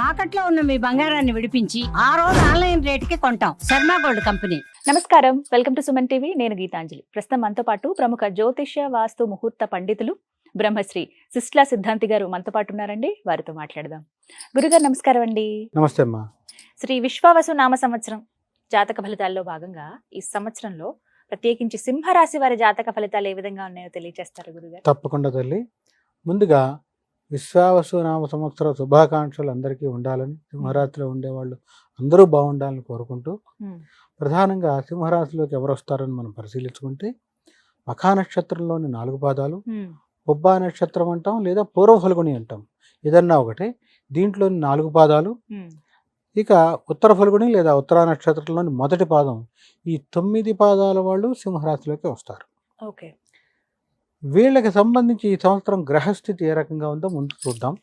తాకట్లో ఉన్న మీ బంగారాన్ని విడిపించి ఆ రోజు ఆన్లైన్ రేటుకి కొంటాం. Sharma gold company. నమస్కారం. Welcome to Suman TV. నేను గీతాంజలి. ప్రస్తుతం మనతో పాటు ప్రముఖ జ్యోతిష్య వాస్తు ముహూర్త పండితులు బ్రహ్మశ్రీ సిస్లా సిద్ధాంతి గారు మనతో పాటు ఉన్నారండి. వారితో మాట్లాడదాం. గురుగారు నమస్కారం అండి. నమస్తే అమ్మా. శ్రీ విశ్వావసు నామ సంవత్సరం జాతక ఫలితాల్లో భాగంగా ఈ సంవత్సరంలో ప్రత్యేకించి సింహరాశి వారి జాతక ఫలితాలు ఏ విధంగా ఉన్నాయో తెలియజేస్తారు గురుగారు? తప్పకుండా తల్లి. ముందుగా విశ్వావసు నామ సంవత్సర శుభాకాంక్షలు అందరికీ ఉండాలని సింహరాశిలో ఉండేవాళ్ళు అందరూ బాగుండాలని కోరుకుంటూ ప్రధానంగా సింహరాశిలోకి ఎవరు వస్తారని మనం పరిశీలించుకుంటే మఖా నక్షత్రంలోని నాలుగు పాదాలు పుబ్బా నక్షత్రం అంటాం లేదా పూర్వ ఫల్గుని అంటాం. ఏదన్నా ఒకటే. దీంట్లోని నాలుగు పాదాలు ఇక ఉత్తర ఫల్గుని లేదా ఉత్తరా నక్షత్రంలోని మొదటి పాదం. ఈ తొమ్మిది పాదాల వాళ్ళు సింహరాశిలోకి వస్తారు. ఓకే. వీళ్ళకి సంబంధించి ఈ సంవత్సరం గ్రహస్థితి ఏ రకంగా ఉందో ముందు చూద్దాం.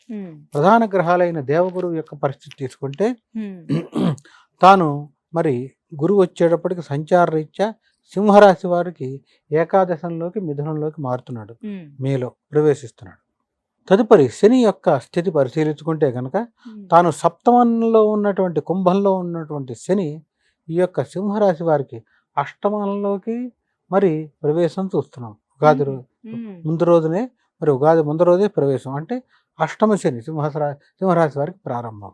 ప్రధాన గ్రహాలైన దేవగురువు యొక్క పరిస్థితి తీసుకుంటే తాను మరి గురువు వచ్చేటప్పటికి సంచార రీత్యా సింహరాశి వారికి ఏకాదశంలోకి మిథునంలోకి మారుతున్నాడు. మేలో ప్రవేశిస్తున్నాడు. తదుపరి శని యొక్క స్థితి పరిశీలించుకుంటే కనుక తాను సప్తమంలో ఉన్నటువంటి కుంభంలో ఉన్నటువంటి శని ఈ యొక్క సింహరాశి వారికి అష్టమంలోకి మరి ప్రవేశం చూస్తున్నాం. ఉగాది ముందు రోజునే మరి ఉగాది ముందు రోజే ప్రవేశం. అంటే అష్టమ శని సింహరా సింహరాశి వారికి ప్రారంభం.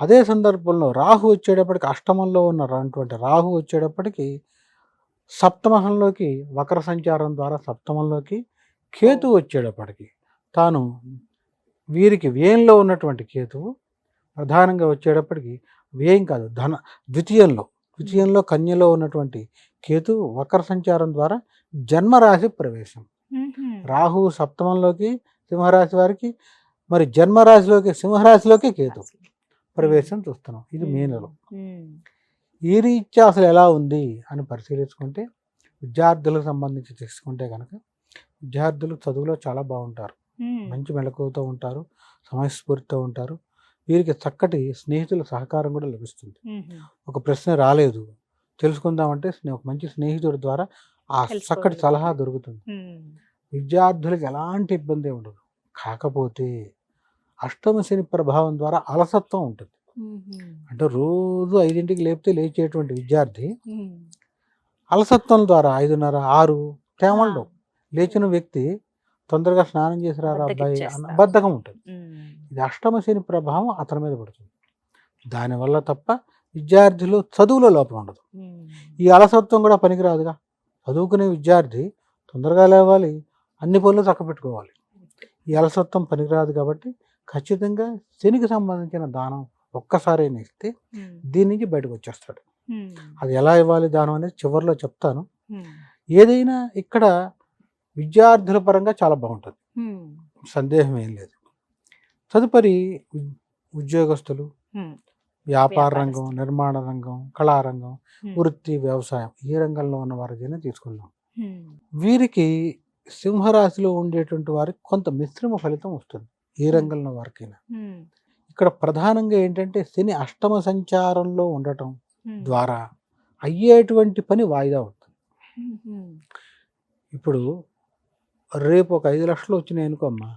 అదే సందర్భంలో రాహు వచ్చేటప్పటికి అష్టమంలో ఉన్నటువంటి రాహు వచ్చేటప్పటికి సప్తమంలోకి వక్ర సంచారం ద్వారా సప్తమంలోకి కేతు వచ్చేటప్పటికి తాను వీరికి వ్యయంలో ఉన్నటువంటి కేతువు ప్రధానంగా వచ్చేటప్పటికి వ్యయం కాదు ధన ద్వితీయంలో ద్వితీయంలో కన్యలో ఉన్నటువంటి కేతు వక్ర సంచారం ద్వారా జన్మరాశి ప్రవేశం. రాహు సప్తమంలోకి సింహరాశి వారికి మరి జన్మరాశిలోకి సింహరాశిలోకి కేతు ప్రవేశం చూస్తున్నాం. ఇది మే నెల ఉమ్, ఈ రీత్యా అసలు ఎలా ఉంది అని పరిశీలించుకుంటే విద్యార్థులకు సంబంధించి తీసుకుంటే కనుక విద్యార్థులు చదువులో చాలా బాగుంటారు. మంచి మెలకువతో ఉంటారు సమయస్ఫూర్తితో ఉంటారు. వీరికి చక్కటి స్నేహితుల సహకారం కూడా లభిస్తుంది. ఒక ప్రశ్న రాలేదు. తెలుసుకుందామంటే ఒక మంచి స్నేహితుడి ద్వారా ఆ చక్కటి. సలహా దొరుకుతుంది. విద్యార్థులకు ఎలాంటి ఇబ్బంది ఉండదు. కాకపోతే అష్టమ శని ప్రభావం ద్వారా అలసత్వం ఉంటుంది. అంటే రోజు ఐదింటికి లేపితే లేచేటువంటి విద్యార్థి అలసత్వం ద్వారా ఐదున్నర ఆరు తేమళ్ళు. లేచిన వ్యక్తి తొందరగా స్నానం చేసి రారా అబ్బాయి. బద్ధకం ఉంటుంది. ఇది అష్టమ శని ప్రభావం అతని మీద పడుతుంది. దానివల్ల తప్ప విద్యార్థులు చదువులో లోపం ఉండదు. ఈ అలసత్వం కూడా పనికిరాదుగా. చదువుకునే విద్యార్థి తొందరగా లేవాలి అన్ని పనులు చక్కబెట్టుకోవాలి. ఈ అలసత్వం పనికిరాదు కాబట్టి ఖచ్చితంగా శనికి సంబంధించిన దానం ఒక్కసారి ఇస్తే దీని నుంచి బయటకు వచ్చేస్తాడు. అది ఎలా ఇవ్వాలి దానం అనేది చివరిలో చెప్తాను. ఏదైనా ఇక్కడ విద్యార్థుల పరంగా చాలా బాగుంటుంది. సందేహం ఏం లేదు. తదుపరి ఉద్యోగస్తులు వ్యాపార రంగం. నిర్మాణ రంగం కళారంగం వృత్తి వ్యవసాయం ఈ రంగంలో ఉన్న వారికైనా తీసుకుందాం. వీరికి సింహరాశిలో ఉండేటువంటి వారికి కొంత మిశ్రమ ఫలితం వస్తుంది ఏ రంగంలో వారికైనా. ఇక్కడ ప్రధానంగా ఏంటంటే శని అష్టమ సంచారంలో ఉండటం ద్వారా అయ్యేటువంటి పని వాయిదా అవుతుంది. ఇప్పుడు రేపు ఒక ఐదు లక్షలు వచ్చినాయి అనుకోమ్మా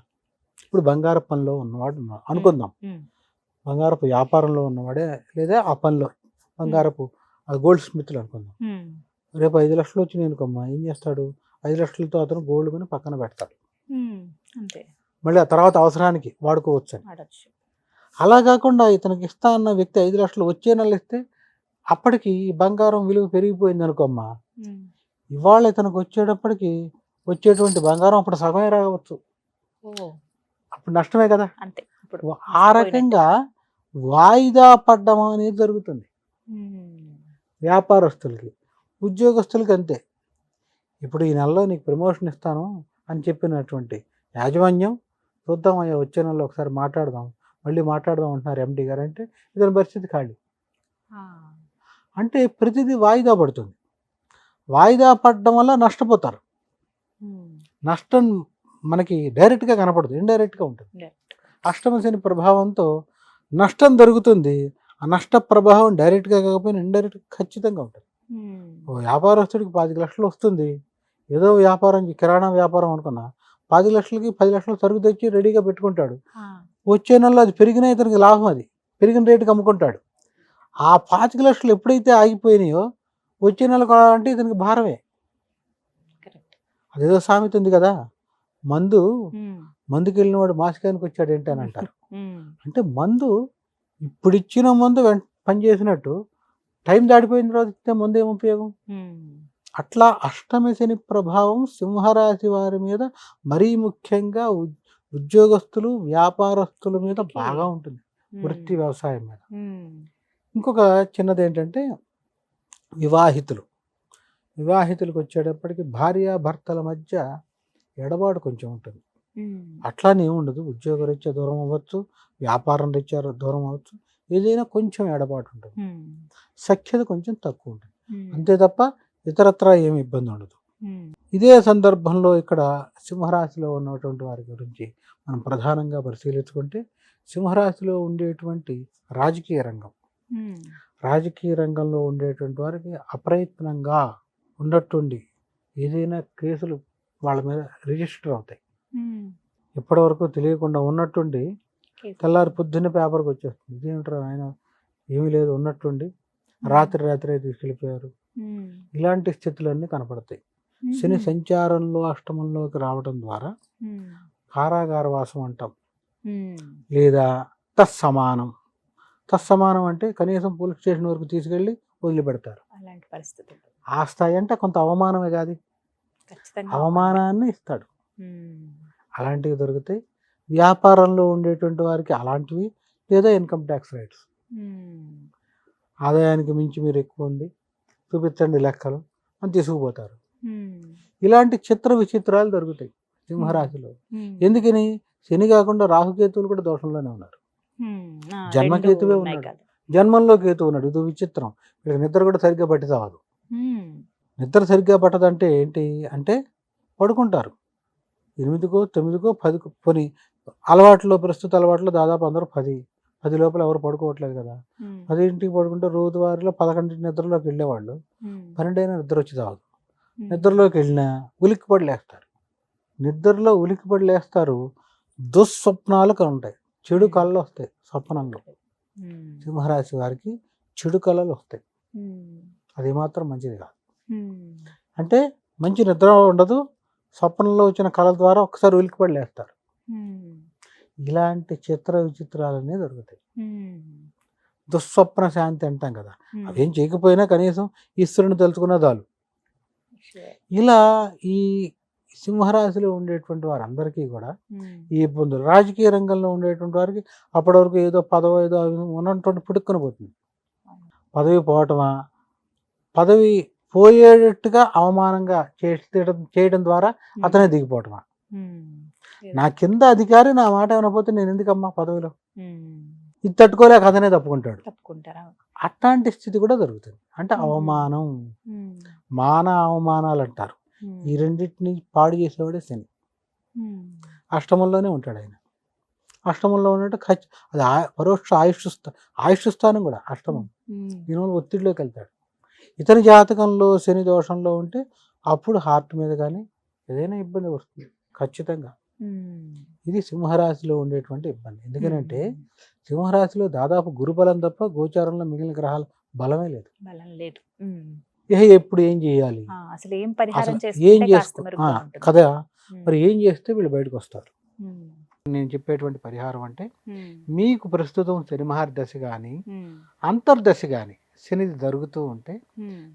ఇప్పుడు బంగారు పనిలో ఉన్నవాడు అనుకుందాం. బంగారపు వ్యాపారంలో ఉన్నవాడే లేదా ఆ పనిలో బంగారపు గోల్డ్ స్మిత్లు అనుకుందాం. రేపు ఐదు లక్షలు వచ్చినాయి అనుకోమ్మా ఏం చేస్తాడు? ఐదు లక్షలతో అతను గోల్డ్ కొని పక్కన పెడతాడు. మళ్ళీ ఆ తర్వాత అవసరానికి వాడుకోవచ్చు అని అలా కాకుండా ఇతనికి ఇస్తా అన్న వ్యక్తి ఐదు లక్షలు వచ్చే నెల ఇస్తే అప్పటికి ఈ బంగారం విలువ పెరిగిపోయింది అనుకోమ్మా. ఇవాళ ఇతనికి వచ్చేటప్పటికి వచ్చేటువంటి బంగారం అప్పుడు సగమే రావచ్చు. అప్పుడు నష్టమే కదా. ఆ రకంగా వాయిదా పడ్డం అనేది జరుగుతుంది. వ్యాపారస్తులకి ఉద్యోగస్తులకి అంతే. ఇప్పుడు ఈ నెలలో నీకు ప్రమోషన్ ఇస్తాను అని చెప్పినటువంటి యాజమాన్యం చూద్దాం అయ్యా వచ్చే నెలలో ఒకసారి మాట్లాడదాం మళ్ళీ మాట్లాడదాం అంటున్నారు ఎండి గారు. అంటే ఇతని పరిస్థితి ఖాళీ. అంటే ప్రతిదీ వాయిదా పడుతుంది. వాయిదా పడడం వల్ల నష్టపోతారు. నష్టం మనకి డైరెక్ట్గా కనపడదు ఇండైరెక్ట్గా ఉంటుంది. Direct. అష్టమ శని ప్రభావంతో నష్టం జరుగుతుంది ఆ నష్ట ప్రభావం డైరెక్ట్గా కాకపోయినా ఇండైరెక్ట్ ఖచ్చితంగా ఉంటుంది. ఓ వ్యాపారస్తుడికి పాతిక లక్షలు వస్తుంది. ఏదో వ్యాపారం కిరాణా వ్యాపారం అనుకున్నా పది లక్షలకి పది లక్షలు సరుకు తెచ్చి రెడీగా పెట్టుకుంటాడు. వచ్చే నెలలో అది పెరిగిన ఇతనికి లాభం అది. పెరిగిన రేటుకి అమ్ముకుంటాడు. ఆ పాతిక లక్షలు ఎప్పుడైతే ఆగిపోయినాయో వచ్చే నెల కొనాలంటే ఇతనికి భారమే. అదేదో సామెత ఉంది కదా. మందు మందుకి వెళ్ళిన వాడు మాసికానికి వచ్చాడు ఏంటి అని అంటారు అంటే మందు ఇప్పుడు ఇచ్చిన మందు వెంట పని చేసినట్టు టైం దాటిపోయిన తర్వాత ఇస్తే మందు ఏం ఉపయోగం అట్లా అష్టమి శని ప్రభావం సింహరాశి వారి మీద మరీ ముఖ్యంగా ఉద్యోగస్తులు వ్యాపారస్తుల మీద. బాగా ఉంటుంది. వృత్తి వ్యవసాయం మీద. ఇంకొక చిన్నది ఏంటంటే వివాహితులు. వివాహితులకు వచ్చేటప్పటికి భార్య భర్తల మధ్య ఎడబాటు కొంచెం ఉంటుంది. అట్లానే ఉండదు. ఉద్యోగ రీత్యా దూరం అవ్వచ్చు వ్యాపారం రీత్యా దూరం అవ్వచ్చు ఏదైనా కొంచెం ఎడబాటు ఉంటుంది సఖ్యత కొంచెం తక్కువ ఉంటుంది అంతే తప్ప ఇతరత్రా ఏమి ఇబ్బంది ఉండదు. ఇదే సందర్భంలో ఇక్కడ సింహరాశిలో ఉన్నటువంటి వారి గురించి మనం ప్రధానంగా పరిశీలించుకుంటే సింహరాశిలో ఉండేటువంటి రాజకీయ రంగం. రాజకీయ రంగంలో ఉండేటువంటి వారికి అప్రయత్నంగా ఉన్నట్టుండి ఏదైనా కేసులు వాళ్ళ మీద రిజిస్టర్ అవుతాయి. ఇప్పటివరకు తెలియకుండా ఉన్నట్టుండి తెల్లారి పొద్దున్న పేపర్కి వచ్చేస్తుంది. ఇదేమిటారు ఆయన? ఏమీ లేదు ఉన్నట్టుండి రాత్రి రాత్రే తీసుకెళ్ళిపోయారు. ఇలాంటి స్థితులన్నీ కనపడతాయి. శని సంచారంలో అష్టమంలోకి రావడం ద్వారా కారాగార వాసం అంటాం. లేదా తత్సమానం. తత్సమానం అంటే కనీసం పోలీస్ స్టేషన్ వరకు తీసుకెళ్ళి వదిలిపెడతారు. ఆ స్థాయి అంటే కొంత అవమానమే కాదు. అవమానాన్ని ఇస్తాడు. అలాంటివి దొరుకుతాయి వ్యాపారంలో ఉండేటువంటి వారికి అలాంటివి లేదా ఇన్కమ్ ట్యాక్స్ రైట్స్. ఆదాయానికి మించి మీరు ఎక్కువ ఉంది చూపించండి లెక్కలు అని తీసుకుపోతారు. ఇలాంటి చిత్ర విచిత్రాలు దొరుకుతాయి సింహరాశిలో. ఎందుకని? శని కాకుండా రాహుకేతువులు కూడా దోషంలోనే ఉన్నారు. జన్మకేతువే ఉన్నాడు. జన్మంలో కేతు ఉన్నాడు. ఇది విచిత్రం. వీళ్ళకి నిద్ర కూడా సరిగ్గా పట్టి. నిద్ర సరిగ్గా పట్టదంటే ఏంటి? అంటే పడుకుంటారు. ఎనిమిదికో తొమ్మిదికో పదికో పోనీ అలవాట్లో ప్రస్తుత అలవాట్లో దాదాపు అందరూ పది పది లోపల ఎవరు పడుకోవట్లేదు కదా ఉమ్. పదింటికి పడుకుంటే రోజువారీలో పదకొండింటి నిద్రలోకి వెళ్ళేవాళ్ళు. పన్నెండైనా నిద్ర వచ్చి ఉమ్. నిద్రలోకి వెళ్ళినా ఉలిక్కిపడి లేస్తారు నిద్రలో ఉలిక్కిపడి లేస్తారు దుస్వప్నాలు ఉంటాయి చెడు కళ్ళు వస్తాయి స్వప్నంలో. సింహరాశి వారికి చెడు కళలు వస్తాయి. అది మాత్రం మంచిది కాదు. అంటే మంచి నిద్ర ఉండదు స్వప్నంలో వచ్చిన కళల ద్వారా ఒకసారి ఉలిక్కిపడి లేస్తారు. ఇలాంటి చిత్ర విచిత్రాలన్నీ దొరుకుతాయి. దుస్వప్న శాంతి అంటాం కదా. అవేం చేయకపోయినా కనీసం ఈశ్వరుని తలుచుకున్న దాలు. ఇలా ఈ సింహరాశిలో ఉండేటువంటి వారందరికీ కూడా. ఈ ఇబ్బందులు రాజకీయ రంగంలో ఉండేటువంటి వారికి అప్పటి వరకు ఏదో పదవి ఏదో ఉన్నటువంటి పుట్టుకొని పోతుంది పదవి పోవటమా పదవి పోయేటట్టుగా అవమానంగా చేయడం చేయడం ద్వారా అతనే దిగిపోవటమా. నా కింద అధికారి నా మాట వినకపోతే నేను ఎందుకమ్మా పదవిలో. ఇది తట్టుకోలేక అతనే తప్పుకుంటాడు అట్లాంటి స్థితి కూడా దొరుకుతుంది అంటే. అవమానం. మాన అవమానాలు అంటారు. ఈ రెండింటిని పాడు చేసేవాడే శని. అష్టమంలోనే ఉంటాడు ఆయన అష్టమంలో ఉన్నట్టు ఖచ్చి అది పరోక్ష ఆయుష్ ఆయుష్ స్థానం కూడా అష్టమం. దీనివల్ల ఒత్తిడిలోకి వెళ్తాడు ఇతని జాతకంలో శని దోషంలో ఉంటే అప్పుడు హార్ట్ మీద కానీ ఏదైనా ఇబ్బంది వస్తుంది ఖచ్చితంగా. ఇది సింహరాశిలో ఉండేటువంటి ఇబ్బంది ఎందుకంటే ఉమ్. సింహరాశిలో దాదాపు గురుబలం తప్ప గోచారంలో మిగిలిన గ్రహాల బలమే లేదు బలం లేదు ఉమ్. ఇహ ఎప్పుడు ఏం చేయాలి అసలు ఏం పరిహారం ఏం. కదా. మరి ఏం చేస్తే వీళ్ళు బయటకు వస్తారు. నేను చెప్పేటువంటి పరిహారం అంటే. మీకు ప్రస్తుతం శని మహర్దశ కానీ. అంతర్దశ కానీ శనిది జరుగుతూ ఉంటే.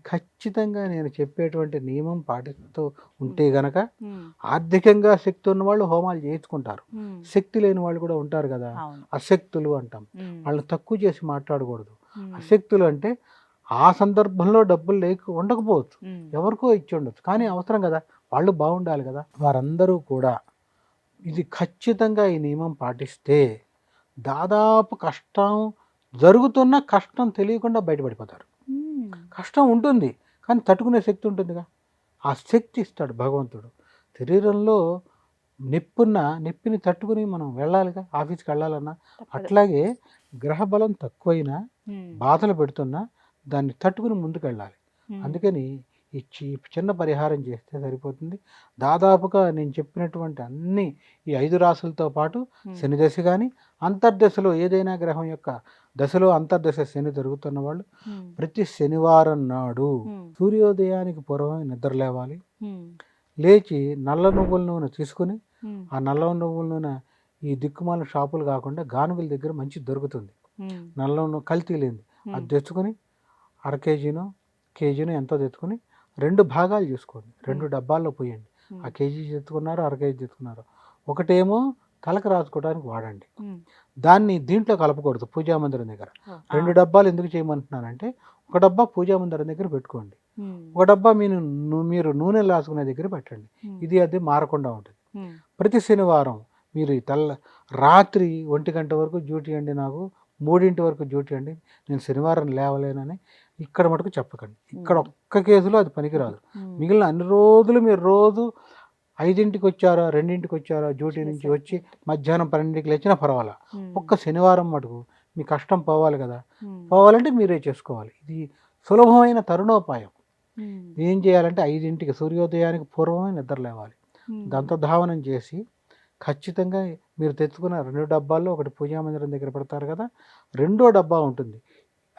ఖచ్చితంగా నేను చెప్పేటువంటి నియమం పాటిస్తూ ఉంటే గనక. ఆర్థికంగా శక్తి ఉన్న వాళ్ళు హోమాలు చేయించుకుంటారు. శక్తి లేని వాళ్ళు కూడా ఉంటారు కదా అశక్తులు అంటాం. వాళ్ళని తక్కువ చేసి మాట్లాడకూడదు. అశక్తులు అంటే ఆ సందర్భంలో డబ్బులు లేక ఉండకపోవచ్చు. ఎవరికో ఇచ్చి ఉండొచ్చు కానీ అవసరం కదా వాళ్ళు బాగుండాలి కదా వారందరూ కూడా ఇది ఖచ్చితంగా ఈ నియమం పాటిస్తే దాదాపు కష్టం జరుగుతున్న కష్టం తెలియకుండా బయటపడిపోతారు. కష్టం ఉంటుంది కానీ తట్టుకునే శక్తి ఉంటుందిగా ఆ శక్తి ఇస్తాడు భగవంతుడు శరీరంలో నొప్పున్న నొప్పిని తట్టుకుని మనం వెళ్ళాలిగా ఆఫీస్కి వెళ్ళాలన్నా. అట్లాగే గ్రహబలం తక్కువైనా. బాధలు పెడుతున్నా దాన్ని తట్టుకుని ముందుకు వెళ్ళాలి. అందుకని ఇచ్చి చిన్న పరిహారం చేస్తే సరిపోతుంది. దాదాపుగా నేను చెప్పినటువంటి అన్ని ఈ ఐదు రాసులతో పాటు శని దశ కానీ అంతర్దశలో ఏదైనా గ్రహం యొక్క దశలో అంతర్దశ శని జరుగుతున్న వాళ్ళు ప్రతి శనివారం నాడు సూర్యోదయానికి పూర్వమే నిద్ర లేవాలి. లేచి నల్ల నువ్వుల నూనె తీసుకుని ఆ నల్ల నువ్వుల నూనె ఈ దిక్కుమాల షాపులు కాకుండా గానుగుల దగ్గర మంచి దొరుకుతుంది. నల్ల నూనె కల్తీ ఉమ్, అది తెచ్చుకొని అర కేజీనో కేజీనో ఎంతో తెచ్చుకొని రెండు భాగాలు చేసుకోండి. రెండు డబ్బాల్లో పోయండి. ఆ కేజీ తెచ్చుకున్నారు అర కేజీ తెచ్చుకున్నారు ఒకటేమో తలకు రాసుకోవడానికి వాడండి. దాన్ని దీంట్లో కలపకూడదు పూజా మందిరం దగ్గర. రెండు డబ్బాలు ఎందుకు చేయమంటున్నానంటే ఒక డబ్బా పూజా మందిరం దగ్గర పెట్టుకోండి. ఒక డబ్బా మీరు మీరు నూనె రాసుకునే దగ్గర పెట్టండి. ఇది అది మారకుండా ఉంటుంది. ప్రతి శనివారం మీరు తెల్ల రాత్రి ఒంటి గంట వరకు డ్యూటీ అండి నాకు మూడింటి వరకు డ్యూటీ అండి. నేను శనివారం లేవలేనని ఇక్కడ మటుకు చెప్పకండి. ఇక్కడ ఒక్క కేసులో అది పనికిరాదు. మిగిలిన అన్ని రోజులు మీరు రోజు ఐదింటికి వచ్చారా రెండింటికి వచ్చారా డ్యూటీ నుంచి. వచ్చి మధ్యాహ్నం పన్నెండింటికి లేచినా పర్వాలా. ఒక్క శనివారం మటుకు మీ కష్టం పోవాలి కదా. పోవాలంటే మీరే చేసుకోవాలి. ఇది సులభమైన తరుణోపాయం. ఏం చేయాలంటే ఐదింటికి సూర్యోదయానికి పూర్వమే నిద్ర లేవాలి. దంతధావనం చేసి ఖచ్చితంగా మీరు తెచ్చుకున్న రెండు డబ్బాల్లో ఒకటి పూజా మందిరం దగ్గర పెడతారు కదా రెండో డబ్బా ఉంటుంది.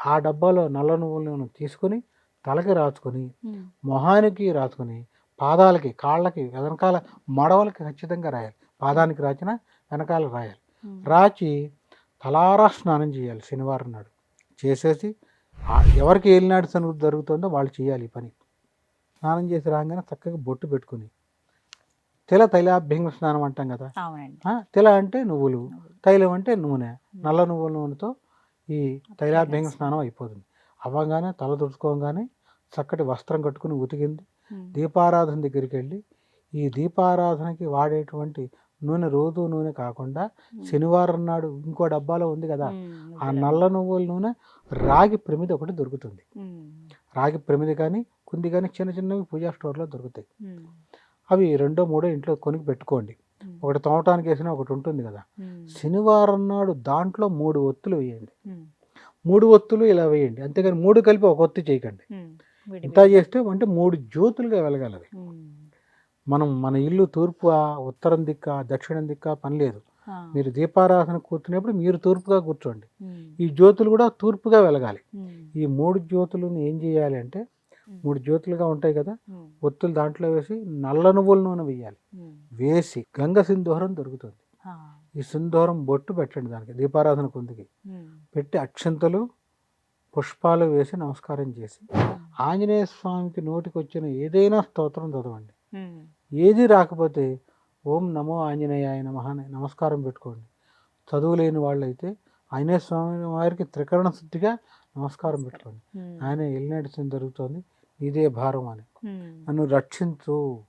ఆ డబ్బాలో నల్ల నువ్వుల నూనె తీసుకొని తలకి రాచుకొని ఉమ్, మొహానికి రాసుకొని పాదాలకి కాళ్ళకి వెనకాల మడవలకి ఖచ్చితంగా రాయాలి. పాదానికి రాచిన వెనకాల రాయాలి. రాచి తలారా స్నానం చేయాలి శనివారం నాడు. చేసేసి ఎవరికి ఏలినాడు సను జరుగుతుందో వాళ్ళు చేయాలి ఈ పని. స్నానం చేసి రాగానే చక్కగా బొట్టు పెట్టుకుని తెల తైలాభ్యంగ స్నానం అంటాం కదా? తెల అంటే నువ్వులు. తైలం అంటే నూనె నల్ల నువ్వుల నూనెతో ఈ తైలాభ్యంగ స్నానం అయిపోతుంది. అవ్వగానే తల తుడుచుకోగానే చక్కటి వస్త్రం కట్టుకుని ఉతికింది. దీపారాధన దగ్గరికి వెళ్ళి ఈ దీపారాధనకి వాడేటువంటి నూనె రోజు నూనె కాకుండా శనివారం నాడు ఇంకో డబ్బాలో ఉంది కదా ఆ నల్ల నువ్వుల నూనె రాగి ప్రమిది ఒకటి దొరుకుతుంది. రాగి ప్రమిది కానీ కుంది కానీ చిన్న చిన్నవి పూజా స్టోర్లో దొరుకుతాయి. అవి రెండో మూడో ఇంట్లో కొనికి పెట్టుకోండి. ఒకటి తోమటానికి వేసిన ఒకటి ఉంటుంది కదా. శనివారం నాడు దాంట్లో మూడు ఒత్తులు వేయండి. మూడు ఒత్తులు ఇలా వేయండి. అంతేగాని మూడు కలిపి ఒక ఒత్తి చేయకండి. ఇంత చేస్తే అంటే మూడు జ్యోతులుగా వెలగాలి మనం మన ఇల్లు తూర్పు ఉత్తరం దిక్క దక్షిణం దిక్క పని లేదు. మీరు దీపారాధన కూర్చునేప్పుడు మీరు తూర్పుగా కూర్చోండి. ఈ జ్యోతులు కూడా తూర్పుగా వెలగాలి. ఈ మూడు జ్యోతులను ఏం చేయాలి అంటే మూడు జ్యోతులుగా ఉంటాయి కదా ఒత్తులు దాంట్లో వేసి నల్ల నువ్వుల నూనె వేయాలి. వేసి గంగ సింధూరం దొరుకుతుంది. ఈ సింధూరం బొట్టు పెట్టండి దానికి దీపారాధన కుందికి. పెట్టి అక్షంతలు పుష్పాలు వేసి నమస్కారం చేసి ఆంజనేయ స్వామికి నోటికి వచ్చిన ఏదైనా స్తోత్రం చదవండి. ఏది రాకపోతే ఓం నమో ఆంజనేయాయ నమః నమస్కారం పెట్టుకోండి. చదువు లేని వాళ్ళైతే ఆంజనేయ స్వామి వారికి త్రికరణ శుద్ధిగా నమస్కారం పెట్టుకోండి. ఆయన ఎల్లినడిసిన జరుగుతోంది ఇదే భారం అని. నన్ను రక్షించు.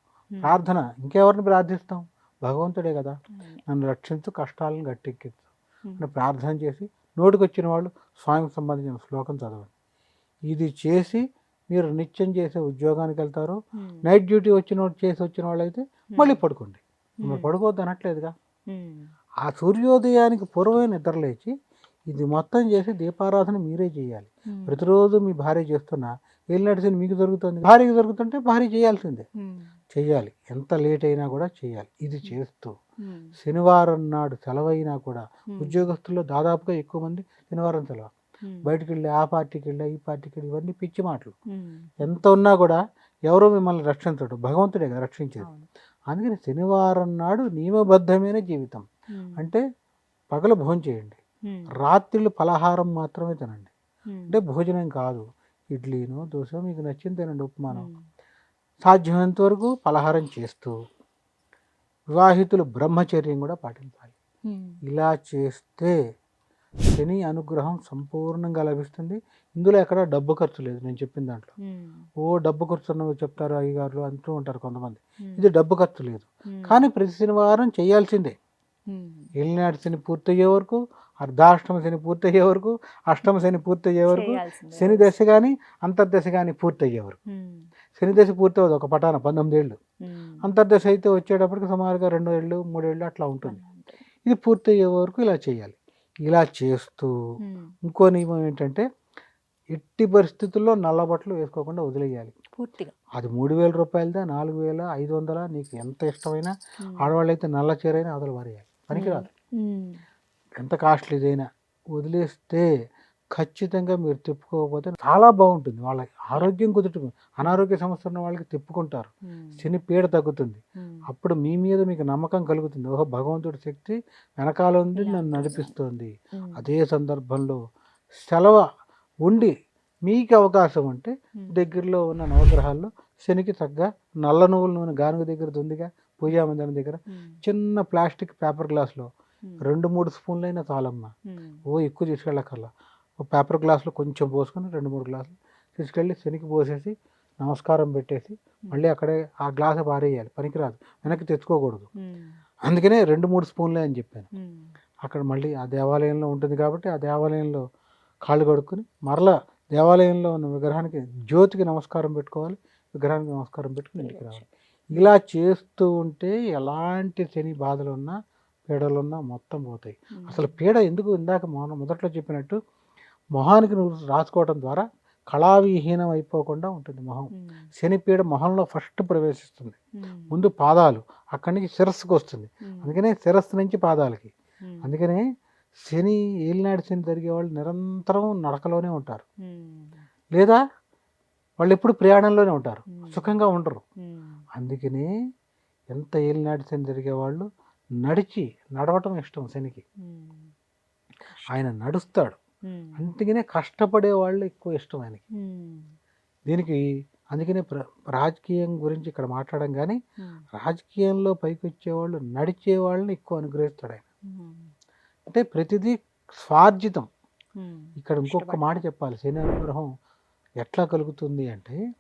ప్రార్థన. ఇంకెవరిని ప్రార్థిస్తాం? భగవంతుడే కదా. నన్ను రక్షించు కష్టాలను గట్టెక్కించు. అని ప్రార్థన చేసి నోటికి వచ్చిన వాళ్ళు స్వామికి సంబంధించిన శ్లోకం చదవండి. ఇది చేసి మీరు నిత్యం చేసే ఉద్యోగానికి వెళ్తారు నైట్ డ్యూటీ వచ్చిన చేసి వచ్చిన వాళ్ళు అయితే మళ్ళీ పడుకోండి. పడుకోవద్దు అనట్లేదుగా. ఆ సూర్యోదయానికి పూర్వమే నిద్ర లేచి ఇది మొత్తం చేసి దీపారాధన మీరే చేయాలి. ప్రతిరోజు మీ భార్య చేస్తున్నా నడిచింది మీకు దొరుకుతుంది. భార్యకి దొరుకుతుంటే భార్య చేయాల్సిందే. చేయాలి. ఎంత లేట్ అయినా కూడా చేయాలి. ఇది చేస్తూ శనివారం నాడు సెలవైనా కూడా ఉద్యోగస్తుల్లో దాదాపుగా ఎక్కువ మంది శనివారం సెలవు. బయటికి వెళ్ళి ఆ పార్టీకి వెళ్ళి ఈ పార్టీకి వెళ్ళి ఇవన్నీ పిచ్చి మాటలు. ఎంత ఉన్నా కూడా ఎవరో మిమ్మల్ని రక్షించడు. భగవంతుడే కదా రక్షించేది. అందుకని శనివారం నాడు నియమబద్ధమైన జీవితం. అంటే పగలు భోజనం చేయండి రాత్రిళ్ళు పలహారం మాత్రమే తినండి. అంటే భోజనం కాదు. ఇడ్లీను దోశ మీకు నచ్చింది తినండి ఉప్మానం. సాధ్యమైనంత వరకు పలహారం చేస్తూ వివాహితులు బ్రహ్మచర్యం కూడా పాటించాలి. ఇలా చేస్తే శని అనుగ్రహం సంపూర్ణంగా లభిస్తుంది. ఇందులో ఎక్కడ డబ్బు ఖర్చు లేదు నేను చెప్పిన దాంట్లో. ఓ డబ్బు ఖర్చు అన్నవి చెప్తారు అయ్యగారులు అంటూ ఉంటారు కొంతమంది. ఇది డబ్బు ఖర్చు లేదు. కానీ ప్రతి శనివారం చేయాల్సిందే. ఏలినాటి శని పూర్తయ్యే వరకు అర్ధాష్టమ శని పూర్తయ్యే వరకు అష్టమ శని పూర్తయ్యే వరకు. శని దశ కానీ అంతర్దశ కానీ పూర్తయ్యే వరకు. శని దశ పూర్తవుతుంది ఒక పటాన పంతొమ్మిదేళ్ళు అంతర్దశ అయితే వచ్చేటప్పటికి సుమారుగా రెండు ఏళ్ళు మూడేళ్ళు అట్లా ఉంటుంది. ఇది పూర్తయ్యే వరకు ఇలా చేయాలి. ఇలా చేస్తూ ఇంకో నియమం ఏంటంటే ఎట్టి పరిస్థితుల్లో నల్ల బట్టలు వేసుకోకుండా వదిలేయాలి. పూర్తిగా. అది మూడు వేల రూపాయలదా నాలుగు వేల ఐదు వందల నీకు ఎంత ఇష్టమైనా ఆడవాళ్ళు అయితే నల్ల చీర అయినా అవతల వారేయాలి. పనికిరాదు. ఎంత కాస్ట్లీ ఇదైనా వదిలేస్తే ఖచ్చితంగా మీరు తిప్పుకోకపోతే చాలా బాగుంటుంది వాళ్ళకి ఆరోగ్యం కుదుట అనారోగ్య సమస్య ఉన్న వాళ్ళకి తిప్పుకుంటారు. శని పీడ తగ్గుతుంది. అప్పుడు మీ మీద మీకు నమ్మకం కలుగుతుంది ఓహో భగవంతుడి శక్తి వెనకాల ఉంది నన్ను. నడిపిస్తుంది. అదే సందర్భంలో సెలవు ఉండి మీకు అవకాశం ఉంటే. దగ్గరలో ఉన్న నవగ్రహాల్లో శనికి తగ్గ నల్ల నువ్వుల నూనె గానుగ దగ్గర ఉందిగా పూజా మందిరం దగ్గర. చిన్న ప్లాస్టిక్ పేపర్ గ్లాస్లో. రెండు మూడు స్పూన్లైనా చాలమ్మా. ఉమ్. ఓ ఎక్కువ తీసుకెళ్ళక్కర్లా. ఒక పేపర్ గ్లాసులో కొంచెం పోసుకొని రెండు మూడు గ్లాసులు తీసుకెళ్ళి శనికి పోసేసి నమస్కారం పెట్టేసి మళ్ళీ అక్కడే ఆ గ్లాస్ పారేయాలి. పనికిరాదు. వెనక్కి తెచ్చుకోకూడదు. అందుకనే రెండు మూడు స్పూన్లే అని చెప్పాను. అక్కడ మళ్ళీ ఆ దేవాలయంలో ఉంటుంది కాబట్టి ఆ దేవాలయంలో కాళ్ళు కడుక్కుని మరలా దేవాలయంలో ఉన్న విగ్రహానికి జ్యోతికి నమస్కారం పెట్టుకోవాలి. విగ్రహానికి నమస్కారం పెట్టుకుని ఇంటికి రావాలి. ఇలా చేస్తూ ఉంటే ఎలాంటి శని బాధలు ఉన్నా పీడలు ఉన్నా మొత్తం పోతాయి. అసలు పీడ ఎందుకు ఇందాక మొన్న మొదట్లో చెప్పినట్టు మొహానికి నువ్వు రాసుకోవడం ద్వారా కళావిహీనం అయిపోకుండా ఉంటుంది మొహం ఉమ్. శని పీడ మొహంలో ఫస్ట్ ప్రవేశిస్తుంది. ముందు పాదాలు అక్కడి నుంచి శిరస్సుకు వస్తుంది. అందుకనే శిరస్సు నుంచి పాదాలకి. అందుకనే శని ఏలినాడు శని జరిగే వాళ్ళు నిరంతరం నడకలోనే ఉంటారు. లేదా వాళ్ళు ఎప్పుడు ప్రయాణంలోనే ఉంటారు. సుఖంగా ఉండరు. అందుకనే ఎంత ఏలినాడు శని జరిగే వాళ్ళు నడిచి నడవటం ఇష్టం శనికి. ఆయన నడుస్తాడు. అందుకనే కష్టపడే వాళ్ళు ఎక్కువ ఇష్టం ఆయనకి. దీనికి అందుకనే ప్ర రాజకీయం గురించి ఇక్కడ మాట్లాడడం కానీ. రాజకీయంలో పైకి వచ్చేవాళ్ళు నడిచే వాళ్ళని ఎక్కువ అనుగ్రహిస్తాడు ఆయన. అంటే ప్రతిదీ స్వార్జితం. ఇక్కడ ఇంకొక మాట చెప్పాలి శని అనుగ్రహం ఎట్లా కలుగుతుంది అంటే.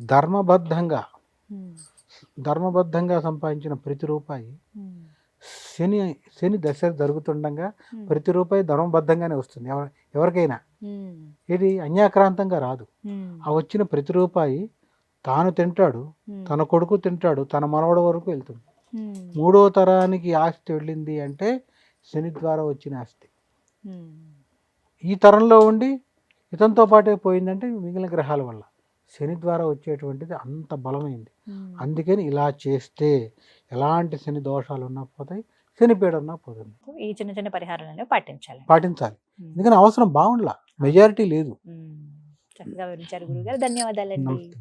ధర్మబద్ధంగా. ధర్మబద్ధంగా సంపాదించిన ప్రతి రూపాయి. శని శని దశ జరుగుతుండగా. ప్రతి రూపాయి ధర్మబద్ధంగానే వస్తుంది ఎవరి ఎవరికైనా. ఇది అన్యాక్రాంతంగా రాదు. ఆ వచ్చిన ప్రతి రూపాయి తాను తింటాడు. తన కొడుకు తింటాడు తన మనవడు వరకు వెళ్తుంది. మూడో తరానికి ఆస్తి వెళ్ళింది అంటే శని ద్వారా వచ్చిన ఆస్తి. ఈ తరంలో ఉండి ఇతనితో పాటే పోయిందంటే మిగిలిన గ్రహాల వల్ల శని ద్వారా వచ్చేటువంటిది అంత బలమైంది. అందుకని ఇలా చేస్తే ఎలాంటి శని దోషాలు ఉన్నా పోతాయి శని పీడ ఉన్నా పోతుంది. ఈ చిన్న చిన్న పరిహారాలను పాటించాలి. పాటించాలి. ఎందుకని అవసరం బాగుండలా. మెజారిటీ లేదు. చక్కగా వివరించారు గురుగారు ధన్యవాదాలండి.